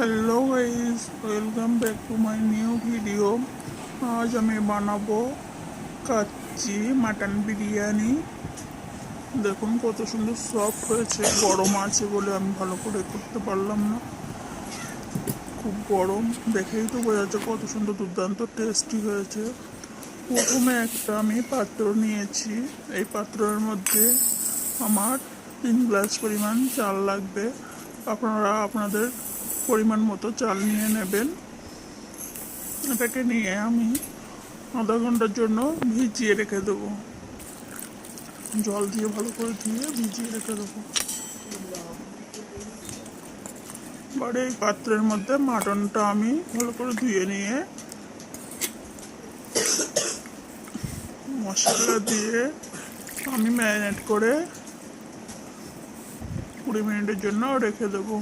Hello guys welcome back to my new video আজ আমি বানাবো কাচ্চি মাটন বিরিয়ানি দেখুন কত সুন্দর সফট হয়েছে গরম আছে বলে আমি ভালো করে করতে পারলাম না খুব গরম দেখেই তো বোঝা যাচ্ছে কত সুন্দর দুর্দান্ত টেস্টি হয়েছে প্রথমে একটা আমি পাত্র নিয়েছি এই পাত্রের মধ্যে আমার তিন গ্লাস পরিমাণ চাল লাগবে আপনারা আপনাদের পরিমাণ মতো চাল নিয়ে নেবেন। এটাকে নিয়ে আমি আধা ঘণ্টার জন্য ভিজিয়ে রেখে দেবো। জল দিয়ে ভালো করে ধুয়ে ভিজিয়ে রেখে দেবো। এবারে এই পাত্রের মধ্যে মাটনটা আমি ভালো করে ধুয়ে নিয়ে মশলা দিয়ে আমি ম্যারিনেট করে কুড়ি মিনিটের জন্য রেখে দেবো।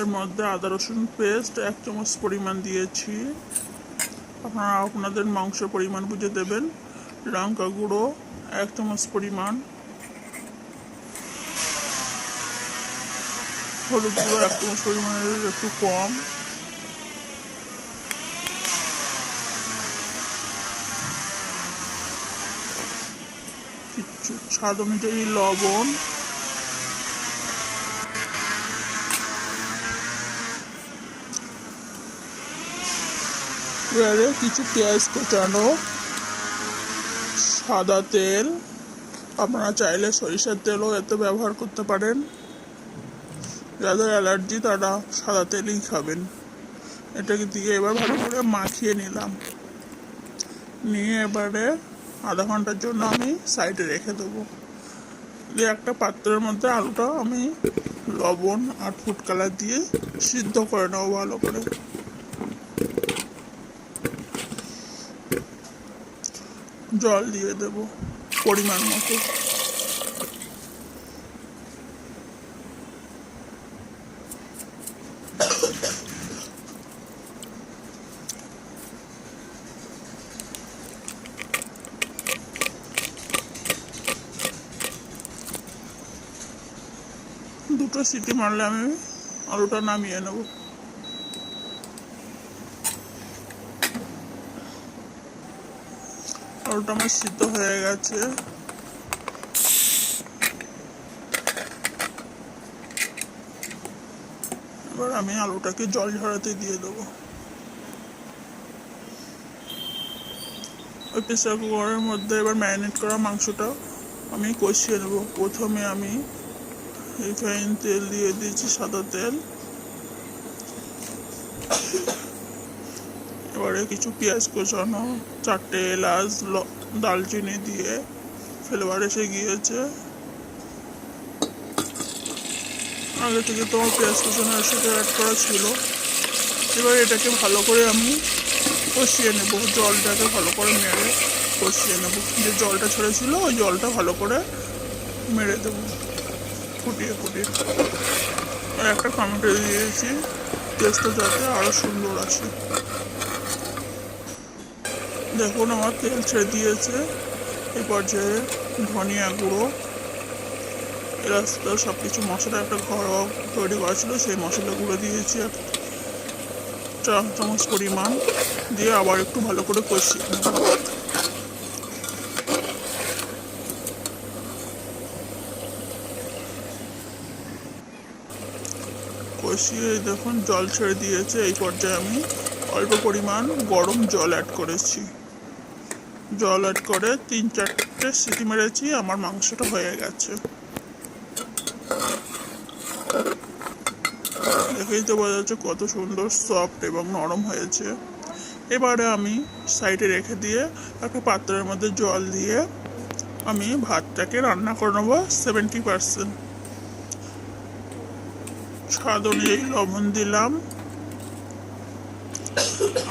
এর মধ্যে আদা, রসুন পেস্ট এক চামচ পরিমাণ দিয়েছি। আপনারা আপনাদের মাংসের পরিমাণ বুঝে দেবেন। লঙ্কা গুঁড়ো, এক চামচ পরিমাণ। হলুদ গুঁড়ো, এক চামচ পরিমাণের একটু কম। কিছু স্বাদ অনুযায়ী লবণ। এবারে কিছু পেঁয়াজ কোচানো সাদা তেল। আপনারা চাইলে সরিষার তেলও এতে ব্যবহার করতে পারেন। যাদের অ্যালার্জি, তারা সাদা তেলই খাবেন। এটাকে দিয়ে এবার ভালো করে মাখিয়ে নিলাম। নিয়ে এবারে আধা ঘণ্টার জন্য আমি সাইডে রেখে দেবো। দিয়ে একটা পাত্রের মধ্যে আলুটা আমি লবণ আর ফুড কালার দিয়ে সিদ্ধ করে নেব ভালো করে। জল দিয়ে দেব পরিমাণ মতো। দুটো সিটি মারলে আমি আলুটা নামিয়ে নেব। আলুটা আমার সিদ্ধ হয়ে গেছে। এবার আমি আলুটাকে জল ঝরাতে দিয়ে দেবো। ওই প্রেসার কুকারের মধ্যে এবার ম্যারিনেট করা মাংসটা আমি কষিয়ে নেব। প্রথমে আমি রিফাইন তেল দিয়ে দিয়েছি সাদা তেল। এবারে কিছু পেঁয়াজ কোচানো চারটে এলাচ দালচিনি দিয়ে ফ্লেভার এসে গিয়েছে। আগে থেকে তোমার পেঁয়াজ কোচানোর সাথে অ্যাড করা ছিল। এবার এটাকে ভালো করে আমি কষিয়ে নেব, জলটাকে ভালো করে মেরে কষিয়ে নেব। যে জলটা ছেড়েছিল, ওই জলটা ভালো করে মেরে দেবো, ফুটিয়ে ফুটিয়ে। আর একটা টমেটো দিয়েছি, টেস্টটা যাতে আরও সুন্দর আসে। দেখুন আমার তেল ছেড়ে দিয়েছে। এই পর্যায়ে ধনিয়া গুঁড়ো এলাচটা সব কিছু মশলা একটা ঘরোয়া তৈরি করা সেই মশলাগুলো দিয়েছি এক চামচ পরিমাণ দিয়ে আবার একটু ভালো করে কষিয়ে। কষিয়ে দেখুন, জল ছেড়ে দিয়েছে। এই পর্যায়ে আমি অল্প পরিমাণ গরম জল অ্যাড করেছি। জল অ্যাড করে তিন চারটে সিটি মেরেছি, আমার মাংসটা হয়ে গেছে। দেখেই তো বোঝা যাচ্ছে কত সুন্দর সফট এবং নরম হয়েছে। এবারে আমি সাইডে রেখে দিয়ে একটা পাত্রের মধ্যে জল দিয়ে আমি ভাতটাকে রান্না করে নেব সেভেন্টি পার্সেন্ট স্বাদ অনুযায়ী লবণ দিলাম।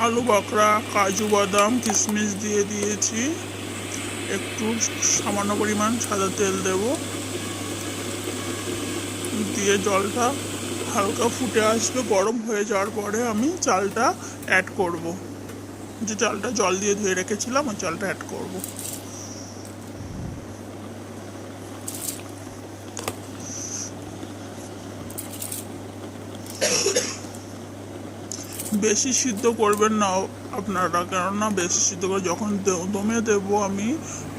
আলু বকরা, কাজু বাদাম, কিশমিশ দিয়ে দিয়েছি। একটু সামান্য পরিমাণ সাদা তেল দেব। দিয়ে জলটা হালকা ফুটে আসবে, গরম হয়ে যাওয়ার পরে আমি চালটা অ্যাড করব। যে চালটা জল দিয়ে ধুয়ে রেখেছিলাম, ওই চালটা অ্যাড করব। বেশি সিদ্ধ করবেন না আপনারা, কেননা বেশি সিদ্ধ করে যখন দমে দেবো আমি,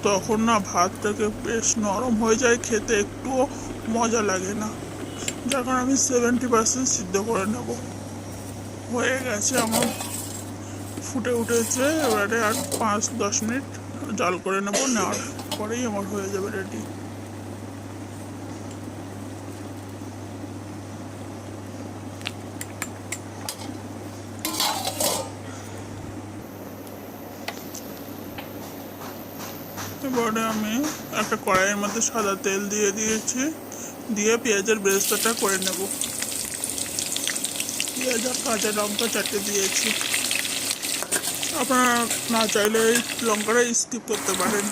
তখন না ভাতটাকে বেশ নরম হয়ে যায়, খেতে একটুও মজা লাগে না। যার আমি সেভেন্টি পার্সেন্ট সিদ্ধ করে নেব। হয়ে গেছে আমার, ফুটে উঠেছে, এবারে আর পাঁচ দশ মিনিট জাল করে নেব, নেওয়ার পরেই আমার হয়ে যাবে রেডি এবারে আমি একটা কড়াইয়ের মধ্যে সাদা তেল দিয়ে দিয়েছি। দিয়ে পেঁয়াজের ব্রেস্তাটা করে নেব। পেঁয়াজ আর কাঁচা লঙ্কা চারটে দিয়েছি। আপনারা না চাইলে এই লঙ্কাটা স্কিপ করতে পারেন।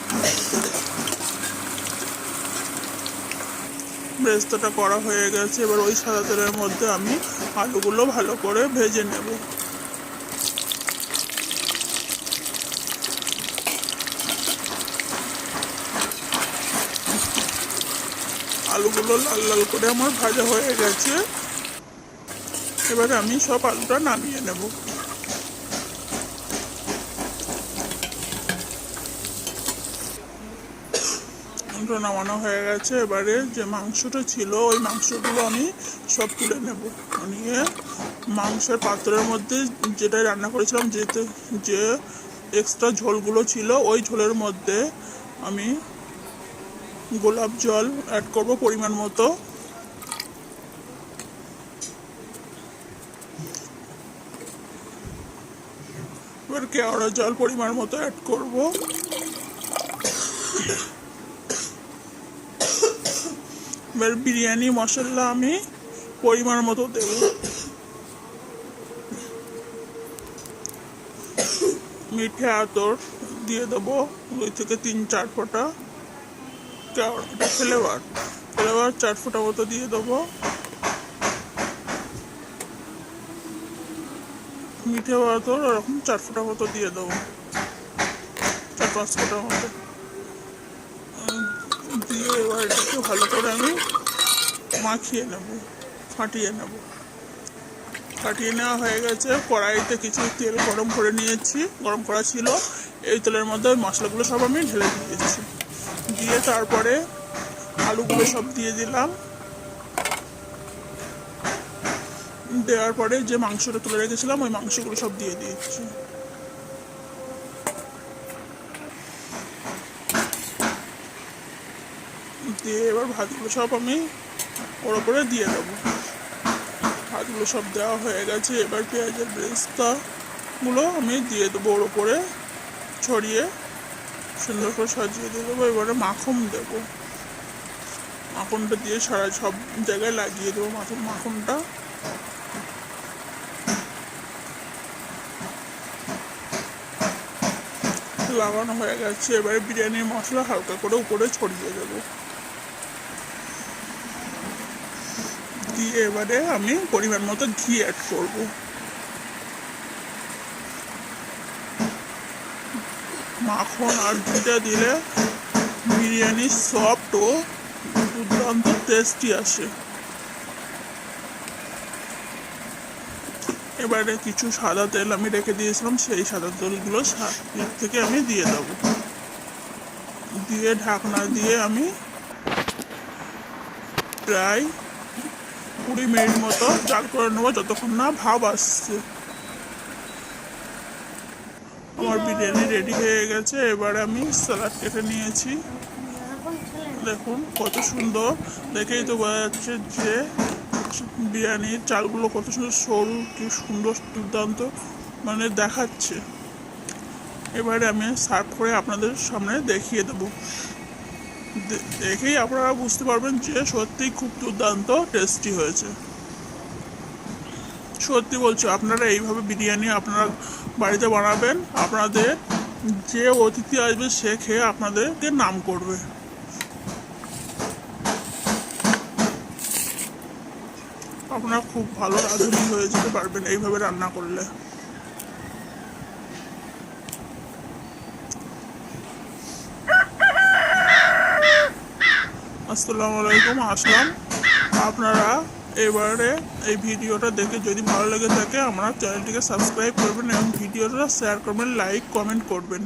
ব্রেস্তাটা করা হয়ে গেছে। এবার ওই সাদা তেলের মধ্যে আমি আলুগুলো ভালো করে ভেজে নেব। আলুগুলো লাল লাল করে আমার ভাজা হয়ে গেছে। এবারে আমি সব আলুটা নামিয়ে নেব। আলুটা নামানো হয়ে গেছে। এবারে যে মাংসটা ছিল, ওই মাংসগুলো আমি সব তুলে নেব। নিয়ে মাংসের পাত্রের মধ্যে যেটা রান্না করেছিলাম, যেতে যে এক্সট্রা ঝোলগুলো ছিল, ওই ঝোলের মধ্যে আমি গোলাপ জল অ্যাড করব পরিমাণ মতো। এবার কেওড়া জল পরিমাণ মতো অ্যাড করব। এবার বিরিয়ানি, মশলা আমি পরিমাণ মতো দেব। মিঠে আতর দিয়ে দেবো। দুই থেকে তিন চার ফোঁটা। কেওড়া ফ্লেভার ফ্লেভার চার ফোঁটা মতো দিয়ে দেবো। মিঠে আতর ওরকম চার ফোঁটা মতো দিয়ে দেবো। চার, পাঁচ ফোঁটা মতো। দিয়ে এবার এটাকে ভালো করে আমি মাখিয়ে নেব, ফাটিয়ে নেব। ফাটিয়ে নেওয়া হয়ে গেছে। কড়াইতে কিছু তেল গরম করে নিয়েছি। গরম করা ছিল। এই তেলের মধ্যে মশলাগুলো সব আমি ঢেলে দিয়েছি। দিয়ে তারপরে আলুগুলো সব দিয়ে দিলাম। দেওয়ার পরে যে মাংসটা তুলে রেখেছিলাম, ওই মাংসগুলো সব দিয়ে দিয়েছি দিয়ে এবার ভাতগুলো সব আমি ওর ওপরে দিয়ে দেবো। ভাতগুলো সব দেওয়া হয়ে গেছে। এবার পেঁয়াজের ব্রেস্তাগুলো আমি দিয়ে দেবো ওর ওপরে ছড়িয়ে। সুন্দর করে সাজিয়ে দিয়ে দেবো, এবারে মাখন দেবো। মাখনটা দিয়ে সারা সব জায়গায় লাগিয়ে দেবো, মাখন মাখনটা। লাগানো হয়ে গেছে, এবারে বিরিয়ানির মশলা হালকা করে উপরে ছড়িয়ে দেবো। দিয়ে এবারে আমি পরিমাণ মতো ঘি অ্যাড করব। মাখন আর ঘিটা দিলে বিরিয়ানি সফট ও দুর্দান্ত টেস্টি আসে। এবারে কিছু সাদা তেল আমি রেখে দিয়েছিলাম, সেই সাদা তেলগুলো এর থেকে আমি দিয়ে দেবো। দিয়ে ঢাকনা দিয়ে আমি প্রায় কুড়ি মিনিট মতো জাল করে নেব, যতক্ষণ না ভাব আসছে। আমার বিরিয়ানি রেডি হয়ে গেছে, এবার আমি স্যালাড কেটে নিয়েছি। দেখুন কত সুন্দর, দেখেই তো বোঝা যাচ্ছে যে বিরিয়ানির চালগুলো কত সুন্দর সরু কি সুন্দর, দুর্দান্ত মানে দেখাচ্ছে। এবারে আমি সার্ভ করে আপনাদের সামনে দেখিয়ে দেবো। দেখেই আপনারা বুঝতে পারবেন যে সত্যিই খুব দুর্দান্ত টেস্টি হয়েছে। সত্যি বলছো, আপনারা এইভাবে বিরিয়ানি আপনারা বাড়িতে বানাবেন। আপনাদের যে অতিথি আসবে, সে খেয়ে আপনাদেরকে নাম করবে। আপনারা খুব ভালো রাঁধুনি হয়ে যেতে পারবেন এইভাবে রান্না করলে। আসসালামু আলাইকুম, আসলাম। আপনারা এবারে এই ভিডিওটা দেখে যদি ভালো লেগে থাকে, আমার চ্যানেলটিকে সাবস্ক্রাইব করবেন এবং ভিডিওটা শেয়ার করবেন লাইক কমেন্ট করবেন।